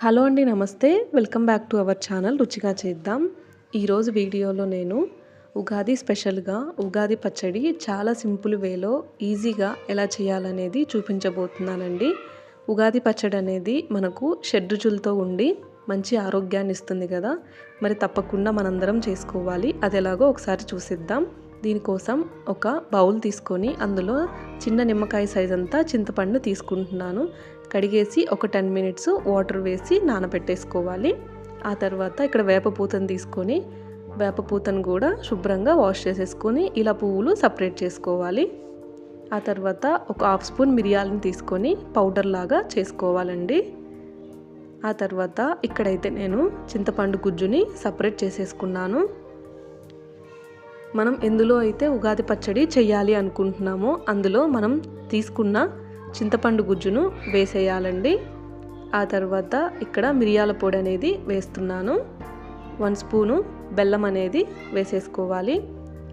Hello అండి నమస్తే. Welcome back to our channel రుచిగా చేద్దాం. ఈరోజు వీడియోలో నేను ఉగాది స్పెషల్గా ఉగాది పచ్చడి చాలా సింపుల్ వేలో ఈజీగా ఎలా చేయాలనేది చూపించబోతున్నానండి. ఉగాది పచ్చడి అనేది మనకు షడ్రుచులతో ఉండి మంచి ఆరోగ్యాన్ని ఇస్తుంది కదా. మరి తప్పకుండా మనందరం చేసుకోవాలి. అది ఎలాగో ఒకసారి చూసిద్దాం. దీనికోసం ఒక బౌల్ తీసుకొని అందులో చిన్న నిమ్మకాయ సైజ్ అంతా చింతపండు తీసుకుంటున్నాను. కడిగేసి ఒక టెన్ మినిట్స్ వాటర్ వేసి నానబెట్టేసుకోవాలి. ఆ తర్వాత ఇక్కడ వేపపూతను తీసుకొని వేపపూతను కూడా శుభ్రంగా వాష్ చేసేసుకొని ఇలా పువ్వులు సపరేట్ చేసుకోవాలి. ఆ తర్వాత ఒక హాఫ్ స్పూన్ మిరియాలను తీసుకొని పౌడర్ లాగా చేసుకోవాలండి. ఆ తర్వాత ఇక్కడైతే నేను చింతపండు గుజ్జుని సపరేట్ చేసేసుకున్నాను. మనం ఎందులో అయితే ఉగాది పచ్చడి చేయాలి అనుకుంటున్నామో అందులో మనం తీసుకున్న చింతపండు గుజ్జును వేసేయాలండి. ఆ తర్వాత ఇక్కడ మిరియాల పొడి అనేది వేస్తున్నాను. వన్ స్పూను బెల్లం అనేది వేసేసుకోవాలి.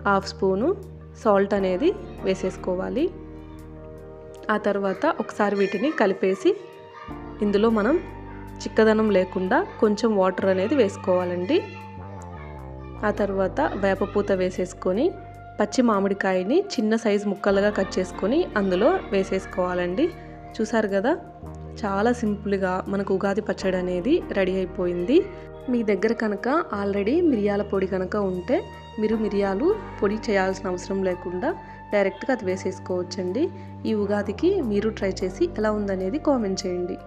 హాఫ్ స్పూను సాల్ట్ అనేది వేసేసుకోవాలి. ఆ తర్వాత ఒకసారి వీటిని కలిపేసి ఇందులో మనం చిక్కదనం లేకుండా కొంచెం వాటర్ అనేది వేసుకోవాలండి. ఆ తర్వాత వేపపూత వేసేసుకొని పచ్చి మామిడికాయని చిన్న సైజు ముక్కలుగా కట్ చేసుకొని అందులో వేసేసుకోవాలండి. చూసారు కదా? చాలా సింపుల్గా మనకు ఉగాది పచ్చడి అనేది రెడీ అయిపోయింది. మీ దగ్గర కనుక ఆల్రెడీ మిరియాల పొడి కనుక ఉంటే మీరు మిరియాలు పొడి చేయాల్సిన అవసరం లేకుండా డైరెక్ట్గా అది వేసేసుకోవచ్చండి. ఈ ఉగాదికి మీరు ట్రై చేసి ఎలా ఉందనేది కామెంట్ చేయండి.